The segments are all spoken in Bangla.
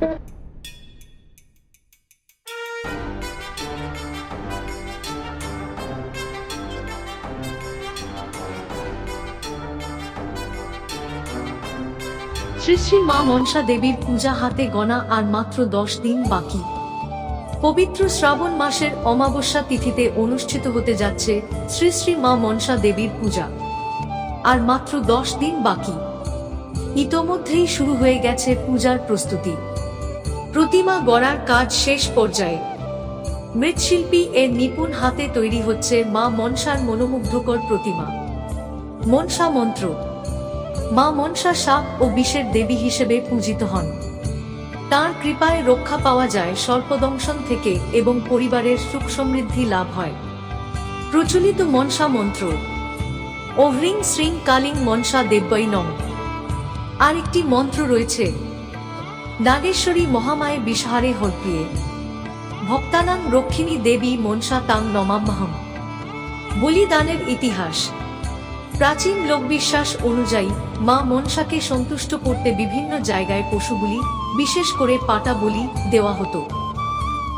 শ্রী শ্রী মা মনসা দেবীর পূজা হাতে গণা আর মাত্র দশ দিন বাকি। পবিত্র শ্রাবণ মাসের অমাবস্যা তিথিতে অনুষ্ঠিত হতে যাচ্ছে শ্রী শ্রী মা মনসা দেবীর পূজা। আর মাত্র দশ দিন বাকি। ইতোমধ্যেই শুরু হয়ে গেছে পূজার প্রস্তুতি। প্রতিমা গড়ার কাজ শেষ পর্যায়ে। মৃৎশিল্পী এর নিপুণ হাতে তৈরি হচ্ছে মা মনসার মনোমুগ্ধকর প্রতিমা। মনসা মন্ত্র। মা মনসা সাপ ও বিষের দেবী হিসেবে পূজিত হন। তার কৃপায় রক্ষা পাওয়া যায় সর্পদংশন থেকে এবং পরিবারের সুখ সমৃদ্ধি লাভ হয়। প্রচলিত মনসা মন্ত্র। ও হ্রিং শ্রিং কালিং মনসা দেব্যই নম আরেকটি মন্ত্র রয়েছে নাগেশ্বরী মহামায়ে বিষহারে হরপ্রিয়ে। ভক্তানাং রক্ষিণী দেবী মনসা তাং নমাম্যহম বলিদানের ইতিহাস। প্রাচীন লোকবিশ্বাস অনুযায়ী মা মনসাকে সন্তুষ্ট করতে বিভিন্ন জায়গায় পশুগুলি বিশেষ করে পাটা বলি দেওয়া হতো।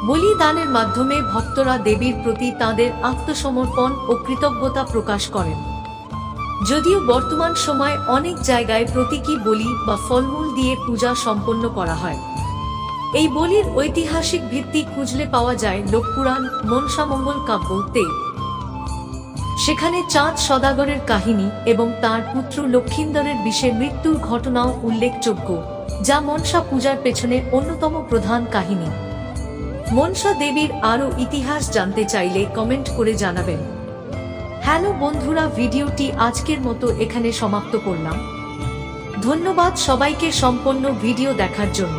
বলিদানের মাধ্যমে ভক্তরা দেবীর প্রতি তাদের আত্মসমর্পণ ও কৃতজ্ঞতা প্রকাশ করেন। যদিও বর্তমান সময় অনেক জায়গায় প্রতীকী বলি বা ফলমূল দিয়ে পূজা সম্পন্ন করা হয়। এই বলির ঐতিহাসিক ভিত্তি খুঁজলে পাওয়া যায় লোকপুরাণ মনসামঙ্গল কাব্যতে সেখানে চাঁদ সদাগরের কাহিনী এবং তার পুত্র লক্ষিন্দরের বিষে মৃত্যুর ঘটনাও উল্লেখযোগ্য, যা মনসা পূজার পেছনে অন্যতম প্রধান কাহিনী। মনসা দেবীর আরও ইতিহাস জানতে চাইলে কমেন্ট করে জানাবেন। হ্যালো বন্ধুরা ভিডিওটি আজকের মতো এখানে সমাপ্ত করলাম। ধন্যবাদ সবাইকে সম্পন্ন ভিডিও দেখার জন্য।